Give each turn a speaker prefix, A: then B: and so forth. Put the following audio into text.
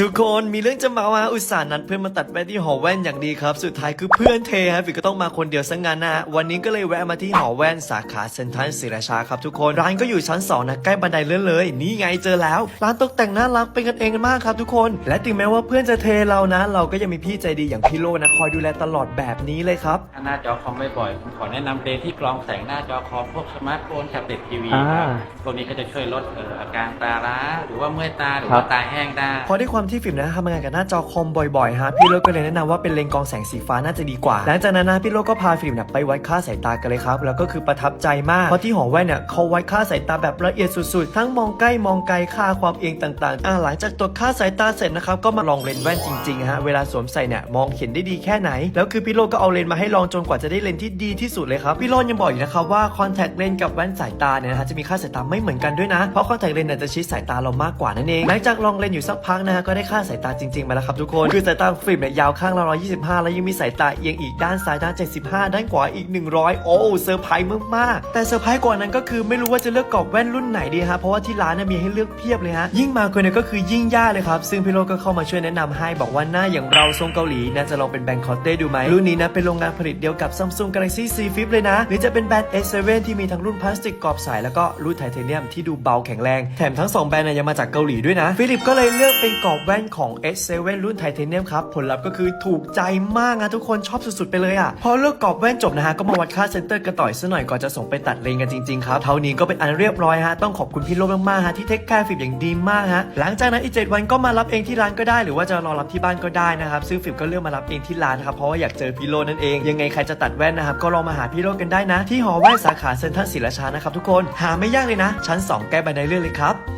A: ทุกคนมีเรื่องจะมาว่าอุตส่าห์นัดเพื่อนมาตัดแว่นที่หอแว่นอย่างดีครับ สุดท้ายคือเพื่อนเทฮะฟิกก็ต้องมาคนเดียวซะงั้นนะฮะวันนี้ก็เลยแวะมาที่หอแว่นสาขาเซ็นทรัลศรีราชาครับทุกคนร้านก็อยู่ชั้นสองนะใกล้บันไดเลื่อนเลย นี่ไงเจอแล้ว ร้านตกแต่งน่ารักเป็นกันเองมากครับทุกคน และถึงแม้ว่าเพื่อนจะเทเรานะ เราก็ยังมีพี่ใจดีอย่างพี่โลนะคอยดูแลตลอดแบบนี้เลยครับ
B: ถ้าหน้าจอคอมบ่อยๆผมขอแนะนำเลนส์ที่กรองแสงหน้าจอคอมพวกสมาร์ทโฟนแท็บเล็ตทีวี
A: อ่า
B: พวกนี้ก็จะช่วยลดเอ่ออาการตาล้าหรือว่าเมื่อยตาหรือ
A: ครั
B: ว่า
A: บ
B: ตาแห้งได้
A: พอได้ความที่ฟิล์มนะทำงานกับหน้าจอคอมบ่อยๆฮะพี่โลก็เลยแนะนำว่าเป็นเลนส์กองแสงสีฟ้าน่าจะดีกว่า หลังจากนั้นนะพี่โลก็พาฟิล์มเนี่ยไปวัดค่าสายตากันเลยครับ แล้วก็คือประทับใจมากเพราะที่หอแว่นเนี่ยเขาวัดค่าสายตาแบบละเอียดสุดๆ ทั้งมองใกล้มองไกลค่าความเอียงต่างๆอ่าหลังจากตรวจค่าสายตาเสร็จนะครับก็มาลองเลนส์แว่นจริงๆฮะเวลาสวมใส่เนี่ยมองเห็นได้ดีแค่ไหน แล้วคือพี่โลก็เอาเลนส์มาให้ลองจนกว่าจะได้เลนส์ที่ดีที่สุดเลยครับพี่โลยังบอกอีกนะครับว่าคอนแทคเลนส์กับแว่นสายตาเนี่ยนะฮะจะมีค่าสายตาไม่เหมือนกันด้วยนะเพราะคอนแทคเลนส์เนี่ยจะชิดสายตาเรามากกว่านั่นเองหลังจากลองเลนส์อยู่สักพักนะฮะก็ได้ค่าสายตาจริงๆมาแล้วครับทุกคน คือสายตาฟิล์มเนี่ยยาวข้างละ125 แล้วยังมีสายตาเอียงอีกด้านซ้ายด้าน 75 ด้านขวาอีก 100 โอ้เซอร์ไพรส์มากๆแต่เซอร์ไพรส์กว่านั้นก็คือไม่รู้ว่าจะเลือกกรอบแว่นรุ่นไหนดีฮะเพราะว่าที่ร้านเนี่ยมีให้เลือกเพียบเลยฮะยิ่งมากกว่านั้ก็คือยิ่งยากเลยครับซึ่งพี่โลก็เข้ามาช่วยแนะนำให้บอกว่าหน้าอย่างเราทรงเกาหลีน่าจะลองเป็นแบรนด์คอเต้ดูไหมรุ่นนี้นะเป็นโรงงานผลิตเดียวกับ Samsung Galaxy C Flip เลยนะหรือจะเป็นแบรนด์ S7 ที่มีทั้งรุ่นพลาสติกกรอบใสแล้วก็รุ่นไทเทเนียมที่ดูเบาแข็งแรงแถมทั้ง2แบรนด์เนี่ยยังมาจากเกาหลีด้วยนะฟิลิปก็เลยเลือกเป็นกรอบแว่นของ S7 รุ่นไทเทเนียมครับ ผลลัพธ์ก็คือถูกใจมากนะทุกคนชอบสุดๆไปเลยอะ พอเลือกกรอบแว่นจบนะฮะ ก็มาวัดค่าเซนเตอร์กันต่อยซะหน่อยก่อนจะส่งไปตัดเลนกันจริงๆครับ เท่านี้ก็เป็นอันเรียบร้อยฮะ ต้องขอบคุณพี่โลมากๆฮะ ที่เทคแคร์ฟิล์มอย่างดีมากฮะ หลังจากนั้นอีกเจ็ดวันก็มารับเองที่ร้านก็ได้ หรือว่าจะรอรับที่บ้านก็ได้นะครับซึ่งฟิล์มก็เลือกมารับเองที่ร้านครับเพราะว่าอยากเจอพี่โลนั่นเองยังไงใครจะตัดแว่นนะครับก็ลองมาหาพี่โลกันได้นะ ที่หอแว่นสาขาเซ็นทรัลศรีราชานะครับทุกคนหาไม่ยากเลยนะชั้นสองใกล้บันไดเลื่อนเลยครับ